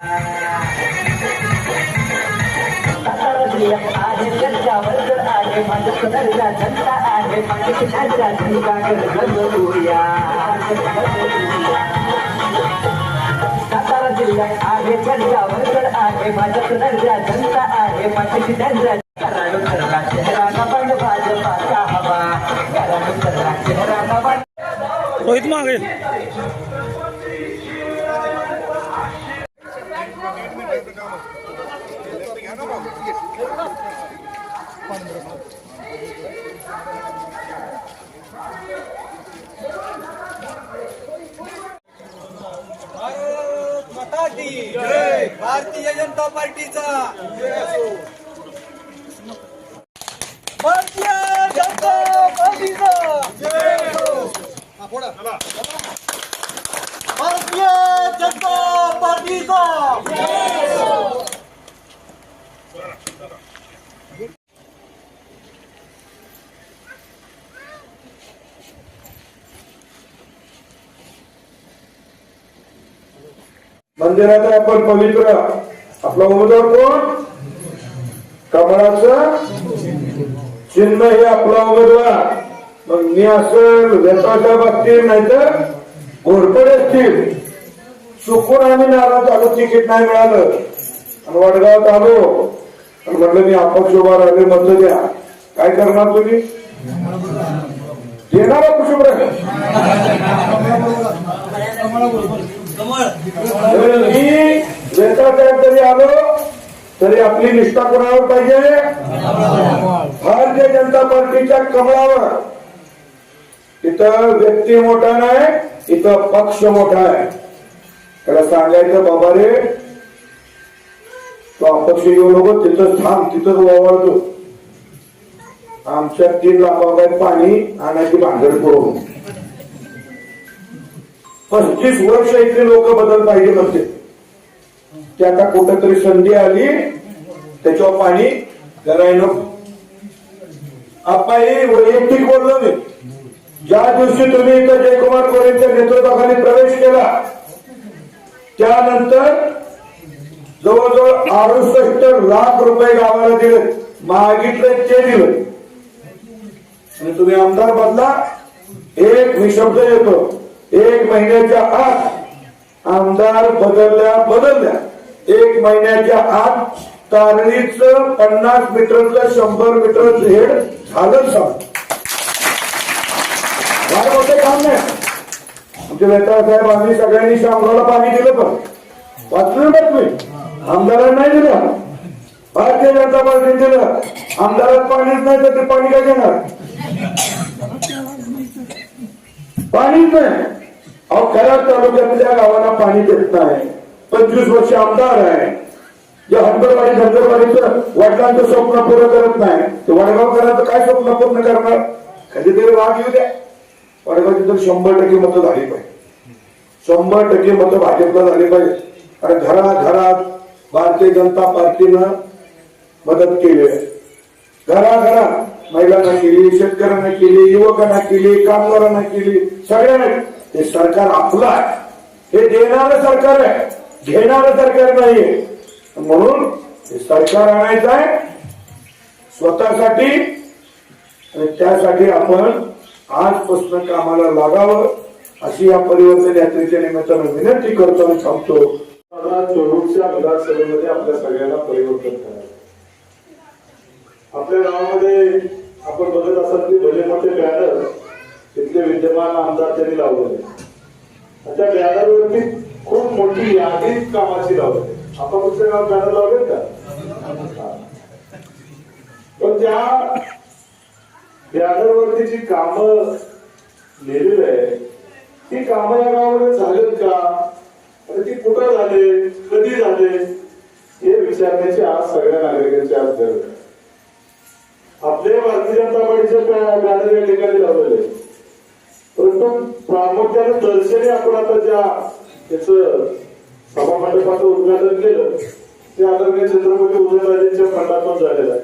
आहे आहे जनता आहे सातारा जिल्ह्यात आहे त्यांच्यावर आहे माझ्या सुनरला जनता आहे माझी त्यांच्या चेहरा भाजपाचा हवा चेहरा रोहित मागे. की भारतीय जनता पार्टीचा. भारतीय जनता पार्टीचा. भारतीय जनता पार्टीचा. मंदिरात आपण पवित्र. आपला उमेदवार कोण? कमळाचं चिन्ह हे आपला उमेदवार. मग मी असं व्यताच्या बाबतीत नाहीतर घोरपडे असतील. चुकून आम्ही नाराज आलो तिकीट नाही मिळालं. आणि वडगावात आलो. आणि म्हटलं मी अपक्ष उभा राहिले मत द्या. काय करणार तुम्ही? देणार शुभ्र तर मी वेतासाहेब जरी आलो तरी आपली निष्ठा कोणावर पाहिजे? भारतीय जनता पार्टीच्या कमळावर. इथं व्यक्ती मोठा नाही इथं पक्ष मोठा आहे. त्याला सांगायचं बाबा रे तो अपक्ष येऊ नको तिथं थांब तिथंच वावळतो आमच्या तीन लाखाबाहेर पाणी आणायची भांडण करू पस्तीस वर्ष इथले लोक बदल पाहिजे नसते की आता कुठेतरी संधी आली त्याच्यावर पाणी करायला नको. आपण हे वैयक्तिक बोललो मी ज्या दिवशी तुम्ही इथं जयकुमार कोरेंच्या नेतृत्वाखाली प्रवेश केला त्यानंतर जवळजवळ अडुसष्ट लाख रुपये गावाला दिले मागितलं ते दिलं. आणि तुम्ही आमदार बदला एक निशब्द येतो एक महिन्याच्या आत आमदार बदलल्या बदलल्या. एक महिन्याच्या आत तारणीच पन्नास मीटरचं शंभर मीटर हेड झालं सांग फार मोठे काम नाही. आमचे नेता साहेब आम्ही सगळ्यांनी शामरावला पाणी दिलं पण. वाचलं ना तुम्ही? आमदारांना नाही दिलं. भारतीय जनता पार्टीने दिलं. आमदारात पाणीच नाही तर ते पाणी काय घेणार पाणीच नाही. अहो खऱ्या तालुक्यातल्या गावांना पाणी देत नाही. पंचवीस वर्ष आमदार आहे. जे हंबरवाडी धंदरवाडीचं वडिलांचं स्वप्न पूर्ण करत नाही. ते वडगावकरांचं काय स्वप्न पूर्ण करणार? कधीतरी वाघ येऊ द्या. वडगावची तर शंभर टक्के मतं झाली पाहिजे. शंभर टक्के मतं भाजपला झाली पाहिजे. आणि घराघरात घरात भारतीय जनता पार्टीनं मदत केली आहे. घराघरात महिलांना केली शेतकऱ्यांना केली युवकांना केली कामगारांना केली. सगळ्यांना हे सरकार आपलं आहे. हे देणारं सरकार आहे. घेणारं सरकार नाहीये म्हणून हे सरकार आणायचं आहे स्वतःसाठी आणि त्यासाठी आपण आजपासून कामाला लागावं अशी या परिवर्तन यात्रेच्या निमित्तानं विनंती करतो आणि सांगतो चोरूच्या विधानसभेमध्ये आपल्या सगळ्यांना परिवर्तन करायचं. आपल्या गावामध्ये आपण बघत असाल की भले बॅनर तिथले विद्यमान आमदार त्यांनी लावलेले. त्या बॅनरवरती खूप मोठी यादीत कामाची लावली आपण दुसऱ्या गावात बॅनर लावले का? पण त्या बॅनरवरती जी काम लिहिलेली आहे ती कामं या गावामध्ये झालेत का? आणि ती कुठं झाले? कधी झाले? हे विचारण्याची आज सगळ्या नागरिकांची आज गरज आहे. आपले भारतीय जनता पार्टीचे बॅनर या ठिकाणी लावलेले परंतु प्रामुख्याने दर्शनी आपण आता ज्या त्याच सभामंडपाचं उद्घाटन केलं. ते आदरणीय छत्रपती उदयनराजेंच्या फंडातून झालेलं आहे.